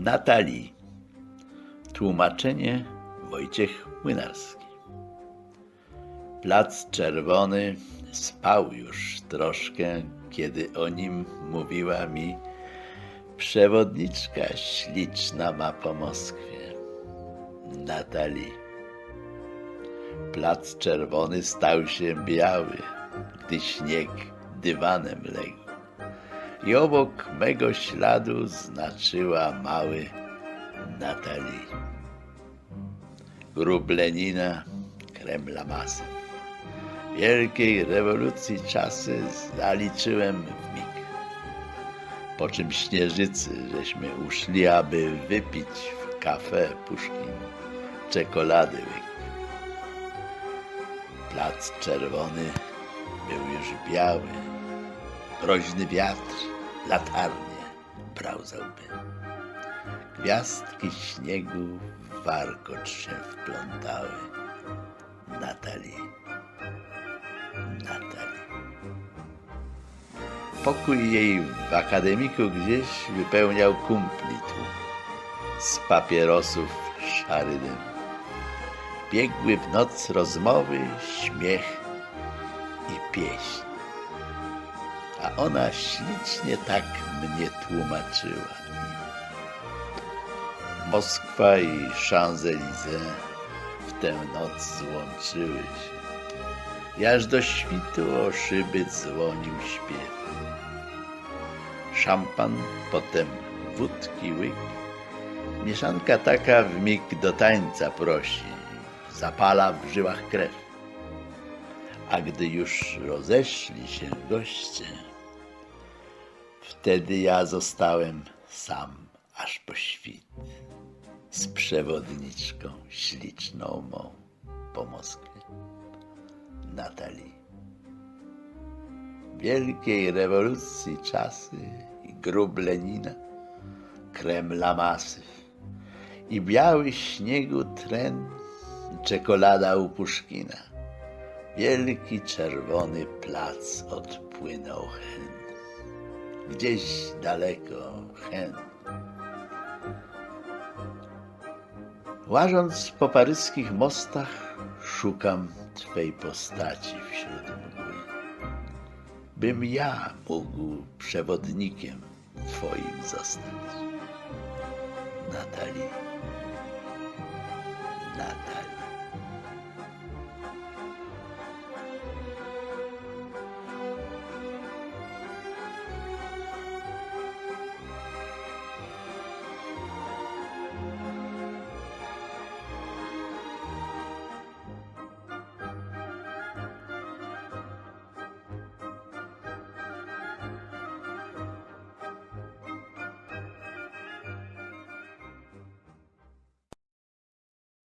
Natalii. Tłumaczenie Wojciech Młynarski. Plac Czerwony spał już troszkę, kiedy o nim mówiła mi przewodniczka śliczna ma po Moskwie. Natalii. Plac Czerwony stał się biały, gdy śnieg dywanem legł. I obok mego śladu znaczyła mały Natalii. Grób Lenina, Kremla masy. Wielkiej rewolucji czasy zaliczyłem w mig. Po czym śnieżycy żeśmy uszli, aby wypić w kafe Puszkin czekolady łyk. Plac Czerwony był już biały. Groźny wiatr, latarnie brał za łby. Gwiazdki śniegu w warkocz się wplątały. Natalii, Natalii. Pokój jej w akademiku gdzieś wypełniał kumpli tłum. Z papierosów szary dym. Biegły w noc rozmowy, śmiech i pieśń. A ona ślicznie tak mnie tłumaczyła. Moskwa i Champs-Élysées w tę noc złączyły się. I aż do świtu o szyby dzwonił śpiew. Szampan, potem wódki łyk. Mieszanka taka w mig do tańca prosi, zapala w żyłach krew. A gdy już rozeszli się goście, wtedy ja zostałem sam aż po świt z przewodniczką śliczną mą po Moskwie, Natalii. Wielkiej rewolucji czasy i grób Lenina, Kremla masyw i biały śniegu tren, czekolada u Puszkina. Wielki czerwony plac odpłynął hen. Gdzieś daleko hen. Łażąc po paryskich mostach, szukam Twej postaci wśród mgły. Bym ja mógł przewodnikiem Twoim zostać. Natalii.